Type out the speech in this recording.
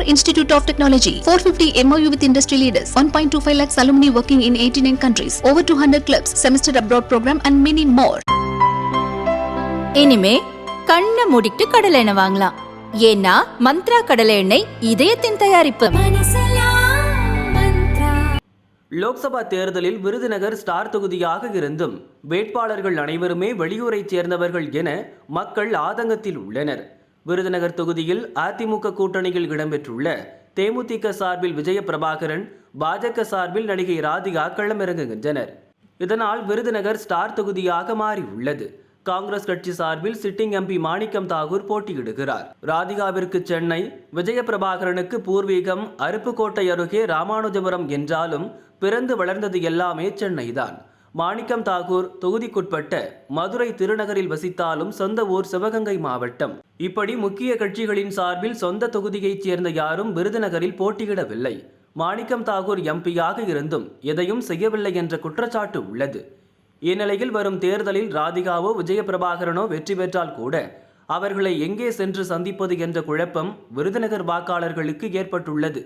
Bangalore Institute of Technology, 450 MOU with industry leaders, 1.25 lakhs alumni working in 89 countries, over 200 clubs, semester abroad program and many more. இனிமே கண்ணை மூடிட்டு கடலை எண்ணெய் வாங்கலாம் ஏன்னா மந்த்ரா கடலை எண்ணெய் இதயத்தின் தயாரிப்பு லோக்சபா தேர்தலில் விருதுநகர் ஸ்டார் தொகுதியாக இருந்தும் வேட்பாளர்கள் அனைவருமே வெளியூரைச் சேர்ந்தவர்கள் என மக்கள் ஆதங்கத்தில் உள்ளனர் விருதுநகர் தொகுதியில் அதிமுக கூட்டணியில் இடம்பெற்றுள்ள தேமுதிக சார்பில் விஜய பிரபாகரன் பாஜக சார்பில் நடிகை ராதிகா களமிறங்குகின்றனர். இதனால் விருதுநகர் ஸ்டார் தொகுதியாக மாறியுள்ளது. காங்கிரஸ் கட்சி சார்பில் சிட்டிங் எம்பி மாணிக்கம் தாகூர் போட்டியிடுகிறார். ராதிகாவிற்கு சென்னை விஜய பிரபாகரனுக்கு பூர்வீகம் அருப்புக்கோட்டை அருகே ராமானுஜபுரம் என்றாலும் பிறந்து வளர்ந்தது எல்லாமே சென்னைதான். மாணிக்கம் தாகூர் தொகுதிக்குட்பட்ட மதுரை திருநகரில் வசித்தாலும் சொந்த ஊர் சிவகங்கை மாவட்டம். இப்படி முக்கிய கட்சிகளின் சார்பில் சொந்த தொகுதியைச் சேர்ந்த யாரும் விருதுநகரில் போட்டியிடவில்லை. மாணிக்கம் தாகூர் எம்பியாக இருந்தும் எதையும் செய்யவில்லை என்ற குற்றச்சாட்டு உள்ளது. இந்நிலையில் வரும் தேர்தலில் ராதிகாவோ விஜயபிரபாகரனோ வெற்றி பெற்றால் கூட அவர்களை எங்கே சென்று சந்திப்பது என்ற குழப்பம் விருதுநகர் வாக்காளர்களுக்கு ஏற்பட்டுள்ளது.